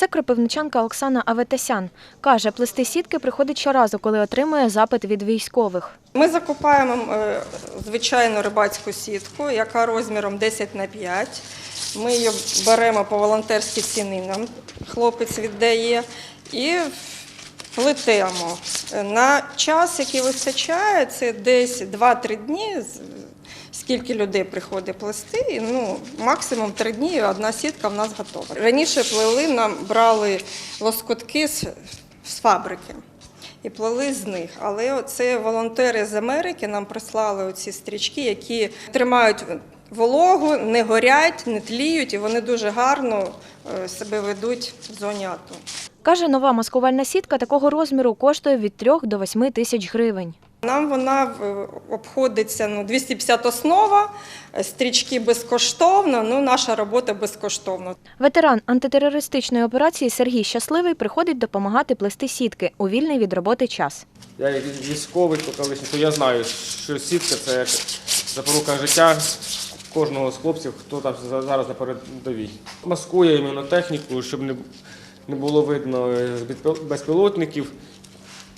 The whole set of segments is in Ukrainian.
Це кропивничанка Оксана Аветесян. Каже, плести сітки приходить щоразу, коли отримує запит від військових. Ми закупаємо е, звичайну рибацьку сітку, яка розміром 10 на 5. Ми її беремо по волонтерській ціні, нам хлопець віддає і плетемо. На час, який вистачає, це десь 2-3 дні. Скільки людей приходить плести, і, ну, максимум 3 дні і одна сітка в нас готова. Раніше плели, нам брали лоскутки з, з фабрики і плели з них. Але це волонтери з Америки нам прислали оці стрічки, які тримають вологу, не горять, не тліють, і вони дуже гарно е, себе ведуть в зоні АТО. Каже, нова маскувальна сітка такого розміру коштує від 3 до 8 тисяч гривень. Нам вона е, обходиться ну, 250 основа, е, стрічки безкоштовно, ну наша робота безкоштовна. Ветеран антитерористичної операції Сергій Щасливий приходить допомагати плести сітки у вільний від роботи час. Я як військовий, то колишній, то я знаю, що сітка це як запорука життя кожного з хлопців, хто там за- зараз на передовій. Маскує іменно техніку, щоб не, не було видно е, безпіл- безпілотників,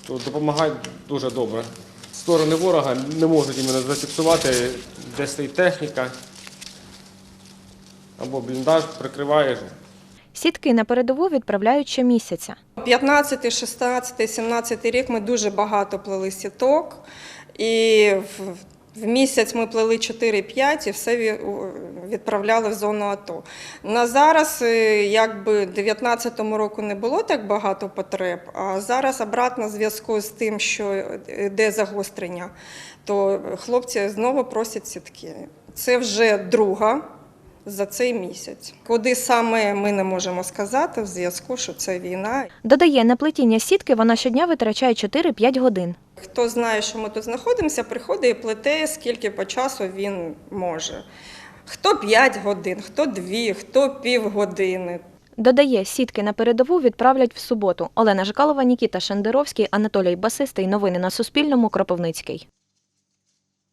то допомагає дуже добре. Сторони ворога не можуть іменно зафіксувати, де стоїть техніка, або бліндаж прикриває. Сітки на передову відправляють щомісяця. 15, 16, 17 рік ми дуже багато плели сіток. І в, місяць ми плели 4-5 і все відправляли в зону АТО. На зараз, е, якби в 19-му року не було так багато потреб, а зараз обратно в зв'язку з тим, що йде загострення, то хлопці знову просять сітки. Це вже друга за цей місяць. Куди саме ми не можемо сказати в зв'язку, що це війна. Додає, на плетіння сітки вона щодня витрачає 4-5 годин. Хто знає, що ми тут знаходимося, приходить і плете, скільки по часу він може. Хто 5 годин, хто 2, хто півгодини. Додає, сітки на передову відправлять в суботу. Олена Жикалова, Нікіта Шендеровський, Анатолій Басистий. Новини на Суспільному. Кропивницький.